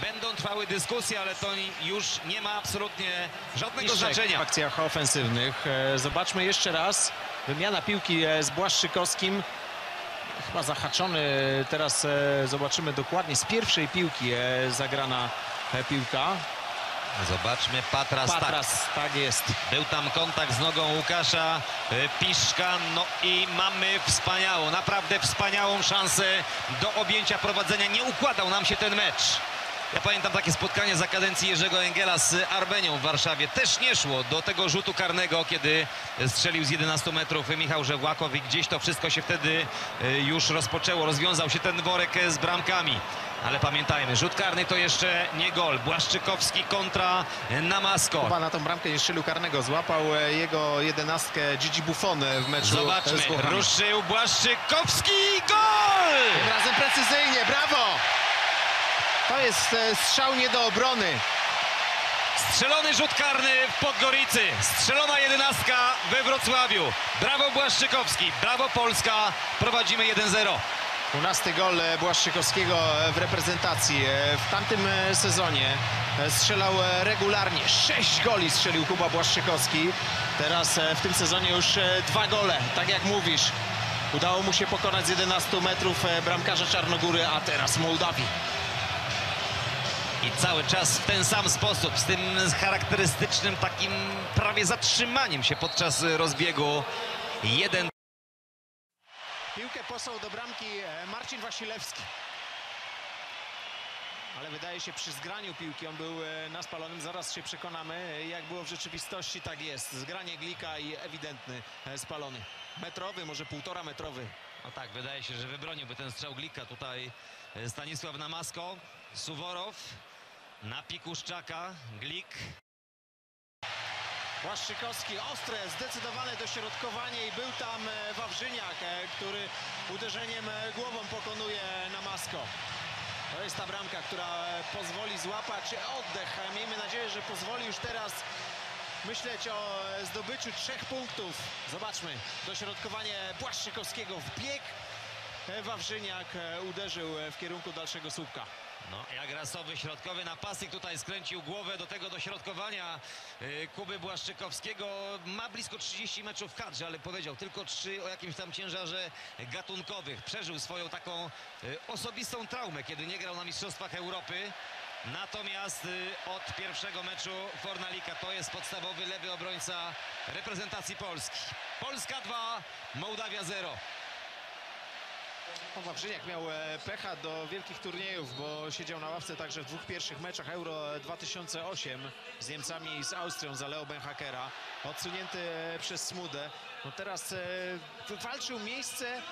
będą trwały dyskusje, ale to już nie ma absolutnie żadnego Niszczek w znaczenia. akcjach ofensywnych. E, Zobaczmy jeszcze raz. Wymiana piłki e, z Błaszczykowskim. Chyba zahaczony teraz e, zobaczymy dokładnie z pierwszej piłki zagrana piłka. Zobaczmy, Patras, tak. Patras, tak jest. Był tam kontakt z nogą Łukasza Piszka, no i mamy wspaniałą, naprawdę wspaniałą szansę do objęcia prowadzenia. Nie układał nam się ten mecz. Ja pamiętam takie spotkanie za kadencji Jerzego Engela z Arbenią w Warszawie. Też nie szło do tego rzutu karnego, kiedy strzelił z 11 metrów Michał Żewłakow i gdzieś to wszystko się wtedy y, już rozpoczęło. Rozwiązał się ten worek z bramkami. Ale pamiętajmy, rzut karny to jeszcze nie gol. Błaszczykowski kontra Namasko. Chyba na tą bramkę nie strzelił karnego. Złapał e, jego jedenastkę Gigi Buffon e, w meczu Zobaczmy, ruszył Błaszczykowski, gol! Tym razem precyzyjnie, brawo! To jest e, strzał nie do obrony. Strzelony rzut karny w Podgoricy, strzelona jedenastka we Wrocławiu. Brawo Błaszczykowski, brawo Polska, prowadzimy 1-0. 12 gol e, Błaszczykowskiego e, w reprezentacji. W tamtym sezonie strzelał regularnie. 6 goli strzelił Kuba Błaszczykowski. Teraz w tym sezonie już dwa gole, tak jak mówisz. Udało mu się pokonać z 11 metrów bramkarza Czarnogóry, a teraz Mołdawii. I cały czas w ten sam sposób, z tym charakterystycznym takim prawie zatrzymaniem się podczas rozbiegu. Jeden Piłkę posłał do bramki e, Marcin Wasilewski. Ale wydaje się przy zgraniu piłki on był e, na spalonym. Zaraz się przekonamy, jak było w rzeczywistości. Tak jest. Zgranie glika i ewidentny e, spalony. Metrowy, może półtora metrowy. No tak, wydaje się, że wybroniłby ten strzał Glika. Tutaj Stanisław Namasko, Suworow, na Pikuszczaka, Glik. Błaszczykowski, ostre, zdecydowane dośrodkowanie i był tam e, Wawrzyniak, e, który uderzeniem e, głową pokonuje Namasko. To jest ta bramka, która pozwoli złapać oddech. Miejmy nadzieję, że pozwoli już teraz myśleć o zdobyciu trzech punktów. Zobaczmy, dośrodkowanie Błaszczykowskiego w bieg. Wawrzyniak uderzył w kierunku dalszego słupka. No, jak rasowy środkowy napastnik tutaj skręcił głowę do tego dośrodkowania y, Kuby Błaszczykowskiego. Ma blisko 30 meczów w kadrze, ale powiedział tylko trzy o jakimś tam ciężarze gatunkowych. Przeżył swoją taką y, osobistą traumę, kiedy nie grał na Mistrzostwach Europy. Natomiast y, od pierwszego meczu Fornalika to jest podstawowy lewy obrońca reprezentacji Polski. Polska 2, Mołdawia 0. Wawrzyniak miał e, pecha do wielkich turniejów, bo siedział na ławce także w dwóch pierwszych meczach Euro 2008 z Niemcami i z Austrią za Leo Benhakera. Odsunięty e, przez Smudę. No teraz e, wywalczył miejsce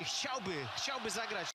i chciałby, chciałby zagrać